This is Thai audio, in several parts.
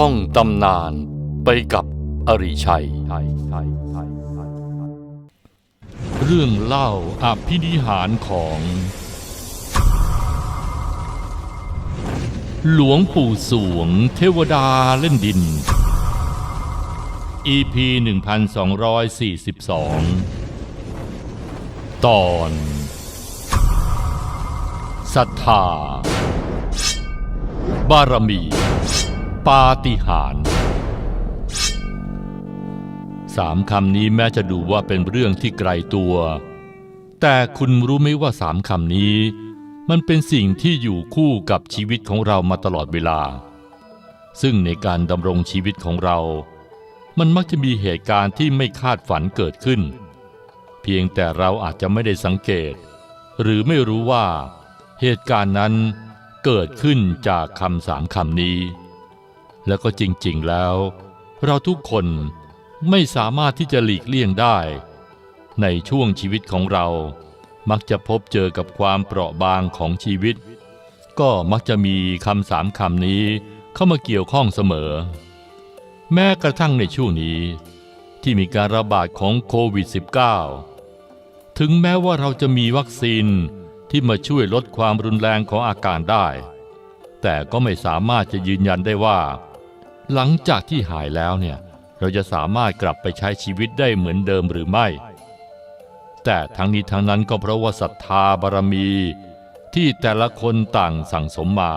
ท่องตำนานไปกับอริชัย เรื่องเล่าอภินิหารของ หลวงปู่สวงเทวดาเล่นดิน EP 1242 ตอนศรัทธา บารมี ปาฏิหาริย์สามคำนี้แม้จะดูว่าเป็นเรื่องที่ไกลตัว แต่คุณรู้ไหมว่าสามคำนี้ มันเป็นสิ่งที่อยู่คู่กับชีวิตของเรามาตลอดเวลา ซึ่งในการดำรงชีวิตของเรา มันมักจะมีเหตุการณ์ที่ไม่คาดฝันเกิดขึ้น เพียงแต่เราอาจจะไม่ได้สังเกต หรือไม่รู้ว่า เหตุการณ์นั้นเกิดขึ้นจากคำสามคำนี้ แล้วก็จริงๆแล้ว เราทุกคนไม่สามารถที่จะหลีกเลี่ยงได้ ในช่วงชีวิตของเรา มักจะพบเจอกับความเปราะบางของชีวิต ก็มักจะมีคำสามคำนี้เข้ามาเกี่ยวข้องเสมอ แม้กระทั่งในช่วงนี้ ที่มีการระบาดของโควิด -19 ถึงแม้ว่าเราจะมีวัคซีนที่มาช่วยลดความรุนแรงของอาการได้ แต่ก็ไม่สามารถจะยืนยันได้ว่า หลังจากที่หายแล้วเนี่ยเราจะสามารถกลับไปใช้ชีวิตได้เหมือนเดิมหรือไม่ แต่ทั้งนี้ทั้งนั้นก็เพราะว่าศรัทธาบารมี ที่แต่ละคนต่างสั่งสมมา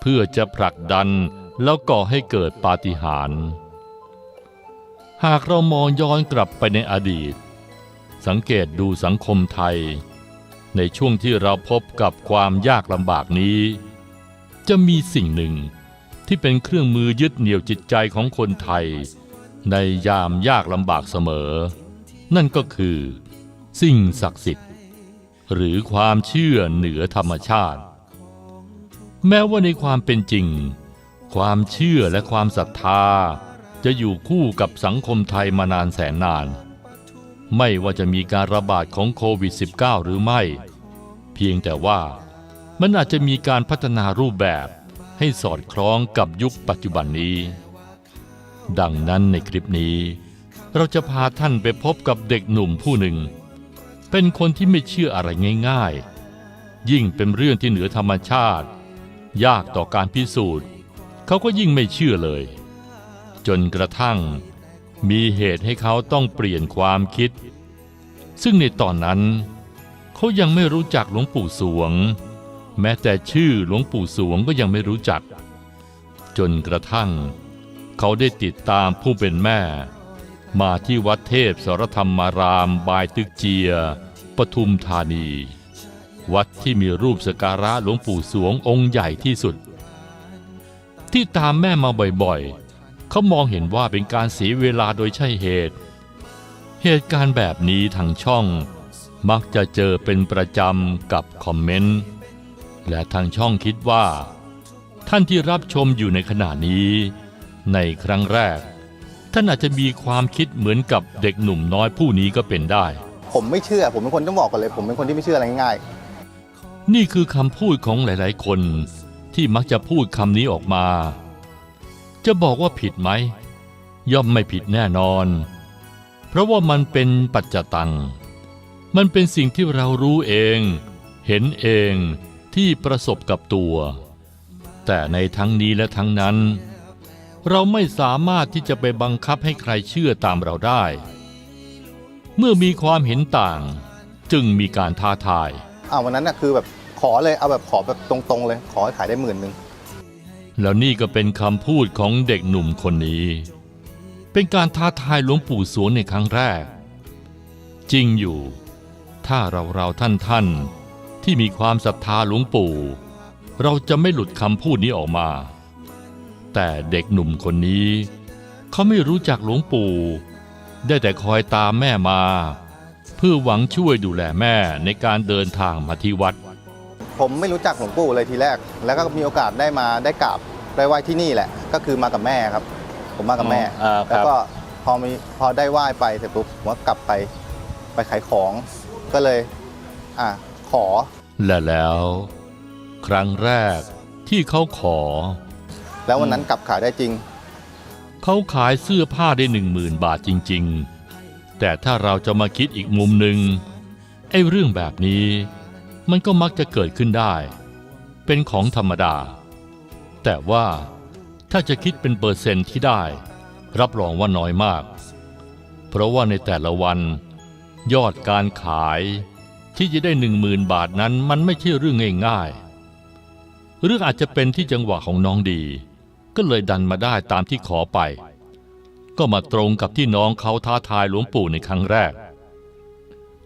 เพื่อจะผลักดันแล้วก่อให้เกิดปาฏิหาริย์หากเรามองย้อนกลับไปในอดีต สังเกตดูสังคมไทย ในช่วงที่เราพบกับความยากลำบากนี้ จะมีสิ่งหนึ่ง ที่เป็นเครื่องมือยึดเหนี่ยวจิตใจของคนไทย ในยามยากลำบากเสมอ นั่นก็คือ สิ่งศักดิ์สิทธิ์ หรือความเชื่อเหนือธรรมชาติ แม้ว่าในความเป็นจริง ความเชื่อและความศรัทธา จะอยู่คู่กับสังคมไทยมานานแสนนาน ไม่ว่าจะมีการระบาดของโควิด -19 หรือไม่ เพียงแต่ว่ามันอาจจะมีการพัฒนารูปแบบ ให้สอดคล้องกับยุคปัจจุบันนี้ ดังนั้นในคลิปนี้ เราจะพาท่านไปพบกับเด็กหนุ่มผู้หนึ่ง เป็นคนที่ไม่เชื่ออะไรง่าย ๆ ยิ่งเป็นเรื่องที่เหนือธรรมชาติ ยากต่อการพิสูจน์ เขาก็ยิ่งไม่เชื่อเลย จนกระทั่งมีเหตุให้เขาต้องเปลี่ยนความคิด ซึ่งในตอนนั้น เขายังไม่รู้จักหลวงปู่สวง แม้แต่ชื่อหลวงปู่สวงก็ยังไม่รู้จัก จนกระทั่ง เขาได้ติดตามผู้เป็นแม่ มาที่วัดเทพสรธรรมารามบายตึกเจีย ปทุมธานี วัดที่มีรูปสกการะหลวงปู่สวงองค์ใหญ่ที่สุด ที่ตามแม่มาบ่อยๆ เขามองเห็นว่าเป็นการเสียเวลาโดยใช่เหตุ เหตุการณ์แบบนี้ทางช่องมักจะเจอเป็นประจำกับคอมเมนต์ และทางช่องคิดว่า ท่านที่รับชมอยู่ในขณะนี้ ในครั้งแรก ท่านอาจจะมีความคิดเหมือนกับเด็กหนุ่มน้อยผู้นี้ก็เป็นได้ ผมไม่เชื่อ ผมเป็นคนต้องบอกก่อนเลย ผมเป็นคนที่ไม่เชื่ออะไรง่ายนี่คือคำพูดของหลาย ๆ คนที่มักจะพูดคำนี้ออกมา จะบอกว่าผิดไหม ย่อมไม่ผิดแน่นอน เพราะว่ามันเป็นปัจจตัง มันเป็นสิ่งที่เรารู้เอง เห็นเอง ที่ประสบกับตัว แต่ในทั้งนี้และทั้งนั้น เราไม่สามารถที่จะไปบังคับให้ใครเชื่อตามเราได้ เมื่อมีความเห็นต่างจึงมีการท้าทายๆอ่าวันนั้นน่ะคือแบบขอเลยเอาแบบขอแบบตรงๆเลย ขอให้ขายได้หมื่นหนึ่งแล้วนี่ก็เป็นคำพูดของเด็กหนุ่มคนนี้ เป็นการท้าทายหลวงปู่สวงในครั้งแรก จริงอยู่ ถ้าเราเราท่านท่านๆ ที่มีความศรัทธาหลวงปู่ เราจะไม่หลุดคำพูดนี้ออกมา แต่เด็กหนุ่มคนนี้ เขาไม่รู้จักหลวงปู่ ได้แต่คอยตามแม่มา เพื่อหวังช่วยดูแลแม่ในการเดินทางมาที่วัด ผมไม่รู้จักหลวงปู่เลยทีแรก แล้วก็มีโอกาสได้มาได้กราบได้ไหว้ที่นี่แหละ ก็คือมากับแม่ครับ ผมมากับแม่อ๋ออ่าครับ แล้วก็พอมีพอได้ไหว้ไปเสร็จปุ๊บผมก็กลับไปไปขายของก็เลย อะข อ และแล้ว ครั้งแรกที่เขาขอ แล้ววันนั้นกลับขายได้จริง เขาขายเสื้อผ้าได้หนึ่งหมื่นบาทจริง ๆ แต่ถ้าเราจะมาคิดอีกมุมหนึ่งไอ้เรื่องแบบนี้ มันก็มักจะเกิดขึ้นได้ เป็นของธรรมดา แต่ว่าถ้าจะคิดเป็นเปอร์เซ็นต์ที่ได้ รับรองว่าน้อยมาก เพราะว่าในแต่ละวัน ยอดการขาย ที่จะได้หนึ่งหมื่นบาทนั้นมันไม่ใช่เรื่องง่ายๆเรื่องอาจจะเป็นที่จังหวะของน้องดี ก็เลยดันมาได้ตามที่ขอไป ก็มาตรงกับที่น้องเขาท้าทายหลวงปู่ในครั้งแรก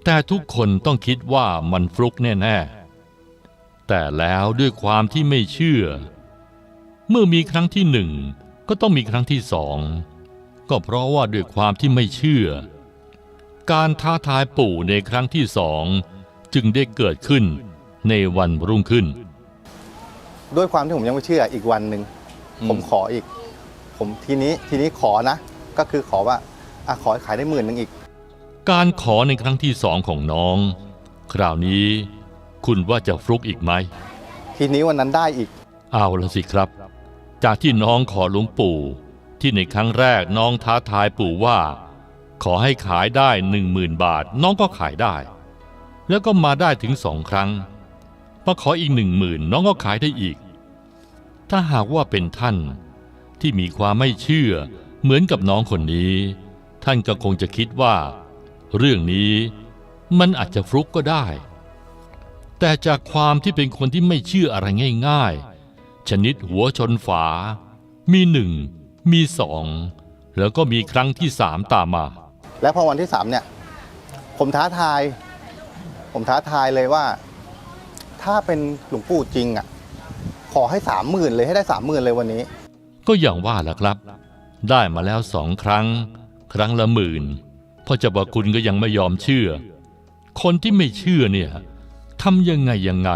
แต่ทุกคนต้องคิดว่ามันฟลุกแน่ๆ แต่แล้วด้วยความที่ไม่เชื่อ เมื่อมีครั้งที่หนึ่งก็ต้องมีครั้งที่สองก็เพราะว่าด้วยความที่ไม่เชื่อ การท้าทายปู่ในครั้งที่สอง จึงได้เกิดขึ้นในวันรุ่งขึ้น ด้วยความที่ผมยังไม่เชื่ออีกวันหนึ่งอืมผมขออีก ผมทีนี้ทีนี้ขอนะ ก็คือขอว่าอะขอให้ขายได้หมื่นหนึ่งอีก การขอในครั้งที่สองของน้อง คราวนี้คุณว่าจะฟลุกอีกไหมทีนี้วันนั้นได้อีก เอาละสิครับ จากที่น้องขอหลวงปู่ ที่ในครั้งแรกน้องท้าทายปู่ว่า ขอให้ขายได้หนึ่งหมื่นบาท น้องก็ขายได้ แล้วก็มาได้ถึงสองครั้งมาขออีกหนึ่งหมื่นน้องก็ขายได้อีก ถ้าหากว่าเป็นท่านที่มีความไม่เชื่อเหมือนกับน้องคนนี้ ท่านก็คงจะคิดว่า เรื่องนี้มันอาจจะฟลุกก็ได้ แต่จากความที่เป็นคนที่ไม่เชื่ออะไรง่าย ๆ ชนิดหัวชนฝา มีหนึ่งมีสองแล้วก็มีครั้งที่สามตามมา แล้วพอวันที่สามเนี่ย ผมท้าทาย ผมท้าทายเลยว่า ถ้าเป็นหลวงปู่จริงอะ ขอให้สามหมื่นเลยให้ได้สามหมื่นเลยวันนี้ ก็อย่างว่าล่ะครับ ได้มาแล้วสองครั้ง ครั้งละหมื่นพ่อเจ้าบาคุณก็ยังไม่ยอมเชื่อ คนที่ไม่เชื่อเนี่ยทำยังไงยังไง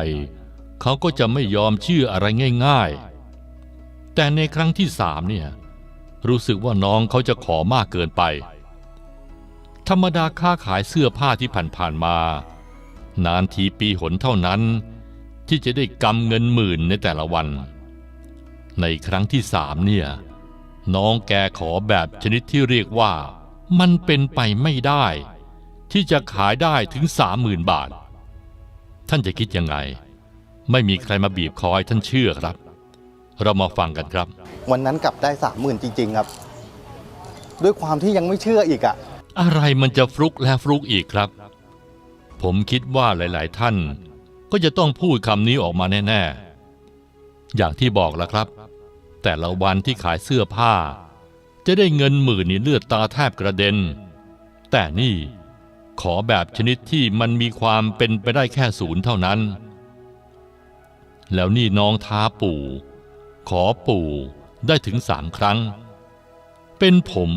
เขาก็จะไม่ยอมเชื่ออะไรง่าย ๆ แต่ในครั้งที่สามเนี่ยรู้สึกว่าน้องเขาจะขอมากเกินไป ธรรมดาค้าขายเสื้อผ้าที่ผ่านๆมา นานทีปีหนเท่านั้น ที่จะได้กำเงินหมื่นในแต่ละวัน ในครั้งที่สามเนี่ย น้องแกขอแบบชนิดที่เรียกว่ามันเป็นไปไม่ได้ ที่จะขายได้ถึงสามหมื่นบาท ท่านจะคิดยังไง ไม่มีใครมาบีบคอยท่านเชื่อครับ เรามาฟังกันครับ วันนั้นกลับได้สามหมื่นจริง ๆ ครับ ด้วยความที่ยังไม่เชื่ออีกอะอะไรมันจะฟลุกและฟลุกอีกครับ ผมคิดว่าหลาย ๆ ท่าน ก็จะต้องพูดคำนี้ออกมาแน่ ๆ อย่างที่บอกแล้วครับ แต่ละวันที่ขายเสื้อผ้า จะได้เงินหมื่นนี่เลือดตาแทบกระเด็น แต่นี่ขอแบบชนิดที่มันมีความเป็นไปได้แค่ศูนย์เท่านั้น แล้วนี่น้องท้าปู่ ขอปู่ได้ถึงสามครั้ง เป็นผม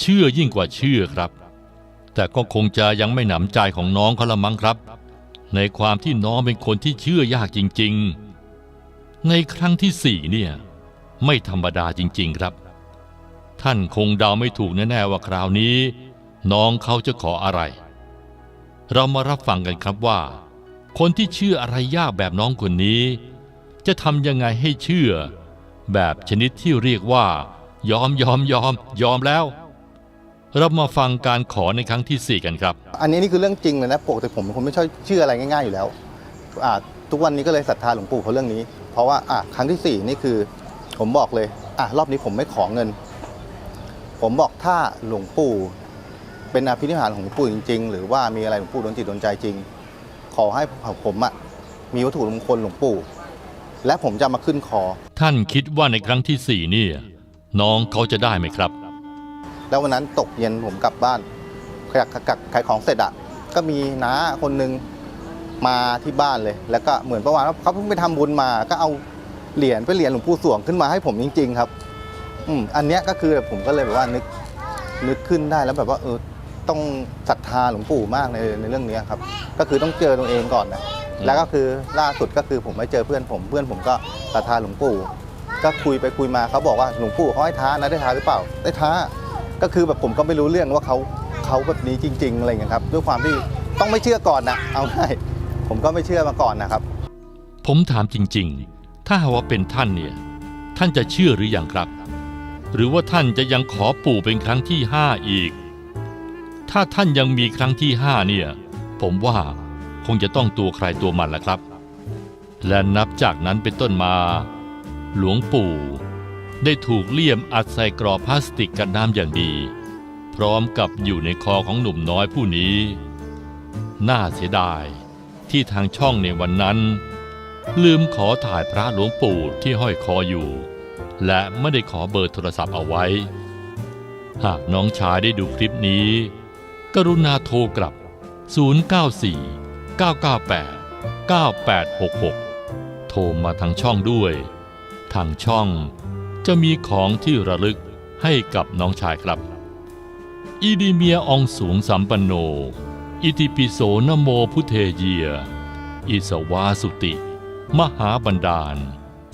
เชื่อยิ่งกว่าเชื่อครับ แต่ก็คงจะยังไม่หนำใจของน้องเขาละมั้งครับ ในความที่น้องเป็นคนที่เชื่อยากจริง ๆ ในครั้งที่สี่เนี่ยไม่ธรรมดาจริง ๆ ครับ ท่านคงเดาไม่ถูกแน่ๆว่าคราวนี้ น้องเขาจะขออะไร เรามารับฟังกันครับว่า คนที่เชื่ออะไรยากแบบน้องคนนี้ จะทำยังไงให้เชื่อ แบบชนิดที่เรียกว่า ยอมยอมยอมยอมแล้ว เรามาฟังการขอในครั้งที่สี่กันครับ อันนี้นี่คือเรื่องจริงเลยนะปกติผมเป็นคนไม่ชอบเชื่ออะไรง่ายๆอยู่แล้วอ่าทุกวันนี้ก็เลยศรัทธาหลวงปู่เพราะเรื่องนี้ เพราะว่าอะครั้งที่สี่นี่คือ ผมบอกเลยอะรอบนี้ผมไม่ขอเงิน ผมบอกถ้าหลวงปู่ เป็นอภินิหารของหลวงปู่จริง ๆ หรือว่ามีอะไรหลวงปู่โดนจิตโดนใจจริง ขอให้ผมอะมีวัตถุมงคลหลวงปู่ และผมจะมาขึ้นคอ ท่านคิดว่าในครั้งที่สี่เนี่ยน้องเขาจะได้ไหมครับ แล้ววันนั้นตกเย็นผมกลับบ้านขายขายของเสร็จอะก็มีน้าคนหนึ่งมาที่บ้านเลย แล้วก็เหมือนประมาณว่าเขาเพิ่งไปทำบุญมา ก็เอาเหรียญไปเหรียญหลวงปู่สวงขึ้นมาให้ผมจริง ๆ ครับ อืมอันเนี้ยก็คือผมก็เลยแบบว่านึกนึกขึ้นได้แล้วแบบว่าเออต้องศรัทธาหลวงปู่มากในในเรื่องเนี้ยครับ ก็คือต้องเจอตัวเองก่อนนะอืมแล้วก็คือล่าสุดก็คือผมไปเจอเพื่อนผม เพื่อนผมก็ศรัทธาหลวงปู่ ก็คุยไปคุยมาเขาบอกว่าหลวงปู่เขาให้ท้านะได้ท้าหรือเปล่า ได้ท้า ก็คือแบบผมก็ไม่รู้เรื่องว่าเขาเขาแบบนี้จริง ๆ อะไรอย่างเงี้ยครับ ด้วยความที่ต้องไม่เชื่อก่อนนะเอาง่ายผมก็ไม่เชื่อมาก่อนนะครับ ผมถามจริง ๆ ถ้าหากว่าเป็นท่านเนี่ย ท่านจะเชื่อหรืออยังครับ หรือว่าท่านจะยังขอปู่เป็นครั้งที่ห้าอีก ถ้าท่านยังมีครั้งที่ห้าเนี่ย ผมว่าคงจะต้องตัวใครตัวมันละครับ และนับจากนั้นเป็นต้นมา หลวงปู่ ได้ถูกเลี่ยมอัดใส่กรอบพลาสติกกันน้ำอย่างดี พร้อมกับอยู่ในคอของหนุ่มน้อยผู้นี้ น่าเสียดายที่ทางช่องในวันนั้น ลืมขอถ่ายพระหลวงปู่ที่ห้อยคออยู่ และไม่ได้ขอเบอร์โทรศัพท์เอาไว้ หากน้องชายได้ดูคลิปนี้ กรุณาโทรกลับ 094 998 9866 โทรมาทางช่องด้วย ทางช่อง จะมีของที่ระลึกให้กับน้องชายครับอีดีเมียองสูงสัมปันโน อิติปิโสนโมพุเทเยีย อิสวาสุติ มหาบันดาล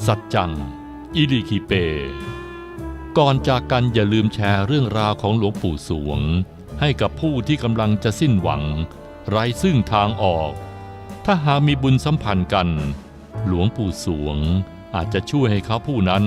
สัจจัง อิลิคิเป ก่อนจากกันอย่าลืมแชร์เรื่องราวของหลวงปู่สวง ให้กับผู้ที่กำลังจะสิ้นหวัง ไร้ซึ่งทางออก ถ้าหากมีบุญสัมพันธ์กัน หลวงปู่สวงอาจจะช่วยให้เขาผู้นั้น